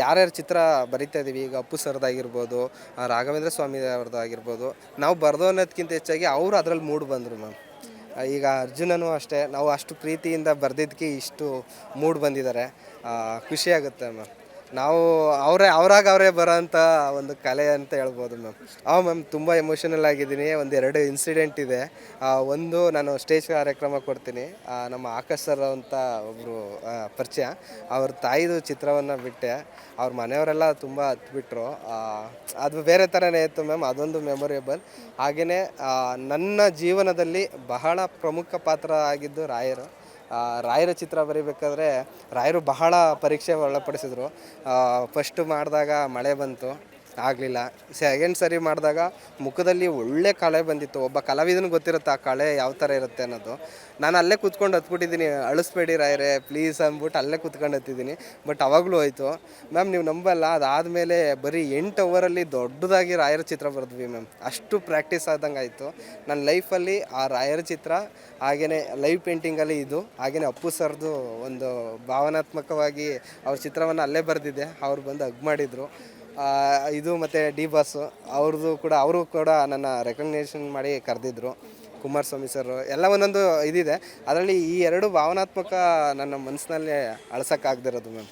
ಯಾರ್ಯಾರ ಚಿತ್ರ ಬರಿತಾ ಇದ್ದೀವಿ ಈಗ ಅಪ್ಪು ಸರ್ದಾಗಿರ್ಬೋದು ರಾಘವೇಂದ್ರ ಸ್ವಾಮಿ ಅವ್ರದ್ದು ಆಗಿರ್ಬೋದು ನಾವು ಬರೆದು ಅನ್ನೋದಕ್ಕಿಂತ ಹೆಚ್ಚಾಗಿ ಅವರು ಅದರಲ್ಲಿ ಮೂಡ್ ಬಂದರು ಮ್ಯಾಮ್. ಈಗ ಅರ್ಜುನನೂ ಅಷ್ಟೇ, ನಾವು ಅಷ್ಟು ಪ್ರೀತಿಯಿಂದ ಬರೆದಿದ್ದಕ್ಕೆ ಇಷ್ಟು ಮೂಡ್ ಬಂದಿದ್ದಾರೆ. ಖುಷಿಯಾಗುತ್ತೆ ಖುಷಿ ಮ್ಯಾಮ್. ನಾವು ಅವರೇ ಅವರಾಗ ಅವರೇ ಬರೋಂಥ ಒಂದು ಕಲೆ ಅಂತ ಹೇಳ್ಬೋದು ಮ್ಯಾಮ್. ಹಾಂ ಮ್ಯಾಮ್ ತುಂಬ ಎಮೋಷನಲ್ ಆಗಿದ್ದೀನಿ. ಒಂದು ಎರಡು ಇನ್ಸಿಡೆಂಟ್ ಇದೆ. ಆ, ಒಂದು ನಾನು ಸ್ಟೇಜ್ ಕಾರ್ಯಕ್ರಮ ಕೊಡ್ತೀನಿ. ಆ, ನಮ್ಮ ಆಕಾಶ್ ಸರ್ ಅಂತ ಒಬ್ಬರು ಪರಿಚಯ. ಅವ್ರ ತಾಯಿದು ಚಿತ್ರವನ್ನು ಬಿಟ್ಟೆ. ಅವ್ರ ಮನೆಯವರೆಲ್ಲ ತುಂಬ ಹತ್ಬಿಟ್ರು ಆ, ಅದು ಬೇರೆ ಥರನೇ ಇತ್ತು ಮ್ಯಾಮ್ ಅದೊಂದು ಮೆಮೊರೇಬಲ್ ಹಾಗೆಯೇ ನನ್ನ ಜೀವನದಲ್ಲಿ ಬಹಳ ಪ್ರಮುಖ ಪಾತ್ರ ಆಗಿದ್ದು ರಾಯರು. ಆ, ರಾಯರ ಚಿತ್ರ ಬರಿಬೇಕಾದ್ರೆ ರಾಯರು ಬಹಳ ಪರೀಕ್ಷೆ ಒಳಪಡಿಸಿದ್ರು. ಫಸ್ಟ್ ಮಾಡಿದಾಗ ಮಳೆ ಬಂತು. ಆಗಲಿಲ್ಲ. ಸೆಕೆಂಡ್ ಸರಿ ಮಾಡಿದಾಗ ಮುಖದಲ್ಲಿ ಒಳ್ಳೆ ಕಳೆ ಬಂದಿತ್ತು. ಒಬ್ಬ ಕಲಾವಿದನಿಗೆ ಗೊತ್ತಿರುತ್ತೆ ಆ ಕಳೆ ಯಾವ ಥರ ಇರುತ್ತೆ ಅನ್ನೋದು. ನಾನು ಅಲ್ಲೇ ಕೂತ್ಕೊಂಡು ಹತ್ಬಿಟ್ಟಿದ್ದೀನಿ. ಅಳಿಸ್ಬೇಡಿ ರಾಯರೇ ಪ್ಲೀಸ್ ಅಂದ್ಬಿಟ್ಟು ಅಲ್ಲೇ ಕೂತ್ಕೊಂಡು ಹತ್ತಿದ್ದೀನಿ. ಬಟ್ ಅವಾಗಲೂ ಹೋಯ್ತು. ಮ್ಯಾಮ್ ನೀವು ನಂಬಲ್ಲ. ಅದಾದಮೇಲೆ ಬರೀ ಎಂಟು ಅವರಲ್ಲಿ ದೊಡ್ಡದಾಗಿ ರಾಯರ ಚಿತ್ರ ಬರೆದ್ವಿ ಮ್ಯಾಮ್ ಅಷ್ಟು ಪ್ರಾಕ್ಟೀಸ್ ಆದಂಗೆ ಆಯಿತು. ನನ್ನ ಲೈಫಲ್ಲಿ ಆ ರಾಯರ ಚಿತ್ರ ಹಾಗೆಯೇ ಲೈವ್ ಪೇಂಟಿಂಗಲ್ಲಿ ಇದು ಹಾಗೆಯೇ ಅಪ್ಪು ಸರ್ದು ಒಂದು ಭಾವನಾತ್ಮಕವಾಗಿ ಅವ್ರ ಚಿತ್ರವನ್ನು ಅಲ್ಲೇ ಬರೆದಿದ್ದೆ ಅವ್ರು ಬಂದು ಹಗ್ ಮಾಡಿದರು. ಇದು ಮತ್ತು ಡಿ ಬಾಸು, ಅವ್ರದ್ದು ಕೂಡ, ಅವರು ಕೂಡ ನನ್ನ ರೆಕಗ್ನೇಷನ್ ಮಾಡಿ ಕರೆದಿದ್ರು. ಕುಮಾರಸ್ವಾಮಿ ಸರ್ ಎಲ್ಲ ಒಂದೊಂದು ಇದಿದೆ. ಅದರಲ್ಲಿ ಈ ಎರಡು ಭಾವನಾತ್ಮಕ ನನ್ನ ಮನಸ್ಸಿನಲ್ಲಿ ಅಳ್ಸೋಕ್ಕಾಗದಿರೋದು ಮ್ಯಾಮ್